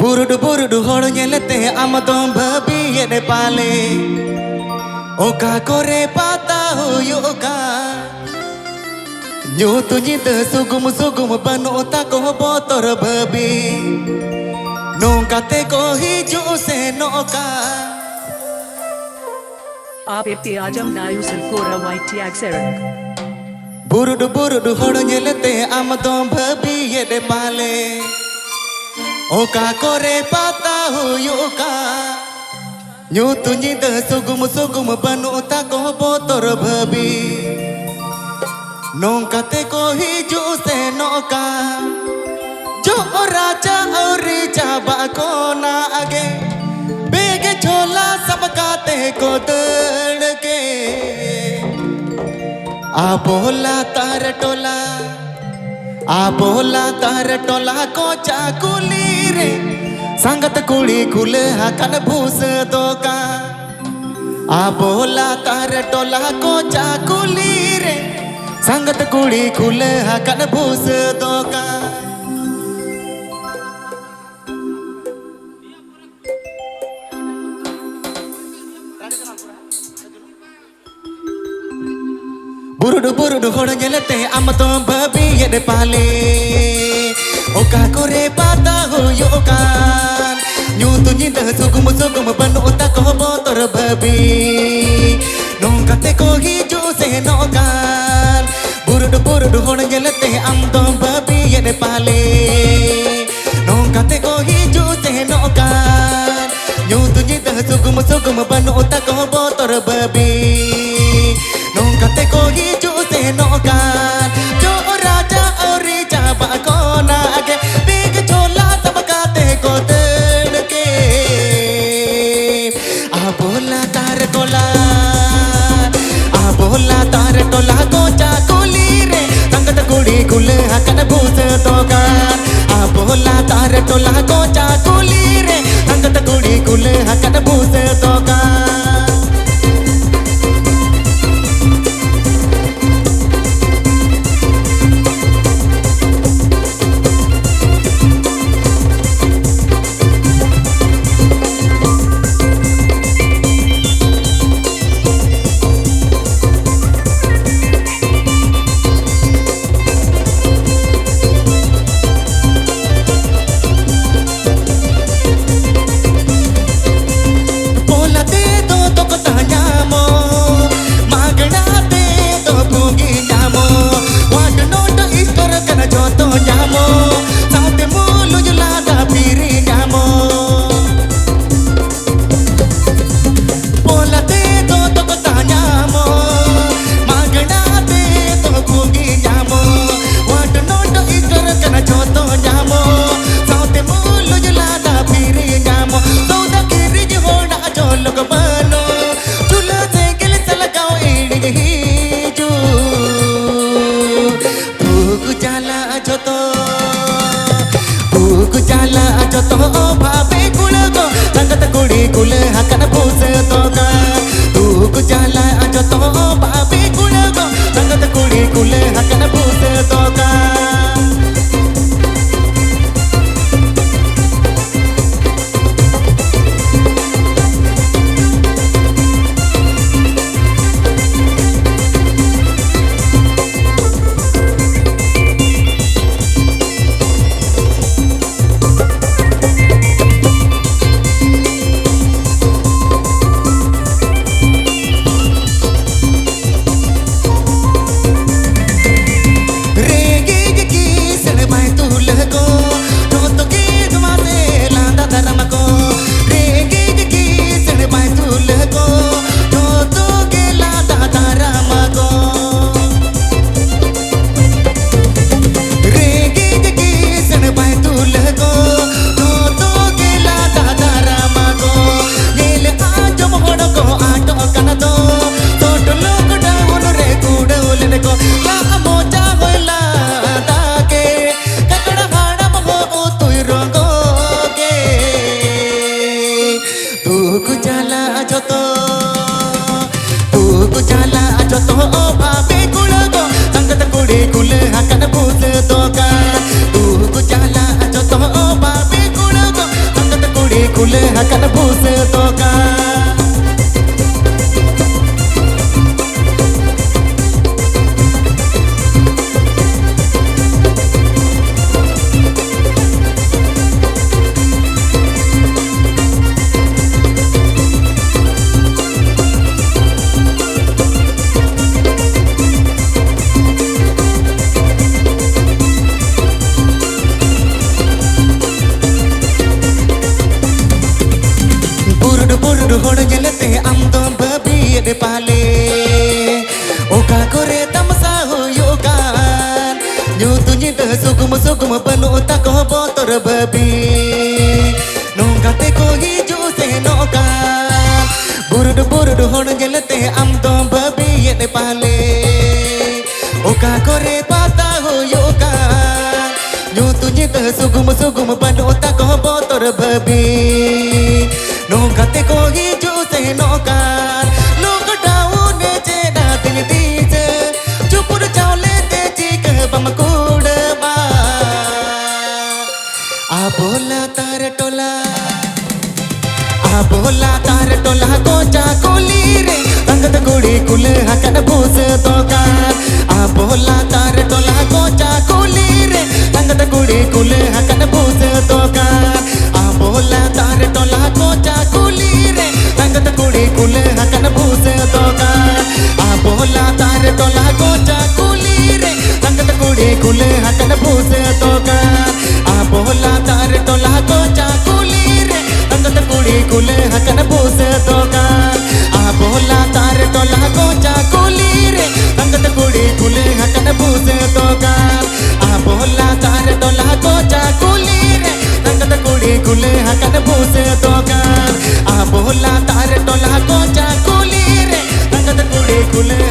बुरुड बुरुड हड़ नेलते आमदम भाबियन पाले ओका कोरे पाता हुयोगा ᱧᱩᱛᱩ ᱧᱤᱫᱟᱹ ᱥᱩᱜᱩᱢ ᱥᱩᱜᱩᱢ ᱵᱟᱹᱱᱩᱜ ᱛᱟᱠᱚ ᱵᱚᱛᱚᱨ ᱵᱷᱟᱹᱵᱤ ᱱᱚᱝᱠᱟ ᱛᱮᱠᱚ ᱦᱤᱡᱩᱜ ᱥᱮᱱᱚᱜᱼᱟ आप इतने आजम नायू सल्कोरा वाइटी एक्सेरंग बुरुड बुरुड होड़ नेलते आमदों भाभी ये पाले Oka kore pata huyoka Nyutu nyida sugum sugum banu tako botor babi Nongka te ko hiju se noka Jo raja auri jaba ko na age Bege chola sabka te ko dad ke Abola tar tola आ आबोला तार टोला कोचा कुली रे संगत कुळी कुल हाकन भूस दोका आबोला तार टोला कोचा कुली रे संगत कुळी कुल हाकन भूस दोका బురుడు బురుడు హొడగెలతే అమ్మతో బాబీ ఎడపాలే ఒక కొరే పాత హోయోగా nyutu nyinda sugumu sugumu banu utako motor babi nongka teko hiju se nokan burudu burudu hon gelete amdom babi yene pale nongka teko hiju se nokan nyutu nyinda sugumu sugumu banu utako motor babi টোলা গো ही rama যত অভাবে কুলদ সঙ্গত কুড়ে কুল হাকান ভুল দোকান তুহু জালা যত অভাবে কুলদ সঙ্গত কুড়ে কুল হাকান ভুল দোকান সরববে নৌকাতে কহি জোসে নৌকার নৌকাটাও নেচে না দিল দিজ চুপুর চাউলে তেজি কহবম কোড়বা আ বোলা তার টোলা আ বোলা তার টোলা কোচা কোলি রে তঙ্গত গুড়ি কুল হাকান ভোজ দোকান আ বোলা তার টোলা কোচা কোলি রে तंगत गुड़ी कुल हकन भूस तो ತಾರ ಟೊಲ ಗೋಚಾ ಕೂಲೀರ್ ಅಂದದ ಕುಳಿ ಕುಲ ಹಕನ ಬೂಸ ದೋಗ ಆ ಬೋಲ ತಾರ ಟೊಲ ಗೋಚಾ ಕೂಲೀರ್ ಅಂದದ ಕುಳಿ ಕುಲ ಹಕನ ಬೂಸ ದೋಗ ಆ ಬೋಲ ತಾರ ಟೊಲ ಗೋಚಾ ಕೂಲೀರ್ ಅಂದದ ಕುಳಿ ಕುಲ ಹಕನ ಬೂಸ ದೋಗ ಆ ಬೋಲ ತಾರ ಟೊಲ ಗೋಚಾ ಕೂಲೀರ್ ಅಂದದ ಕುಳಿ ಕುಲ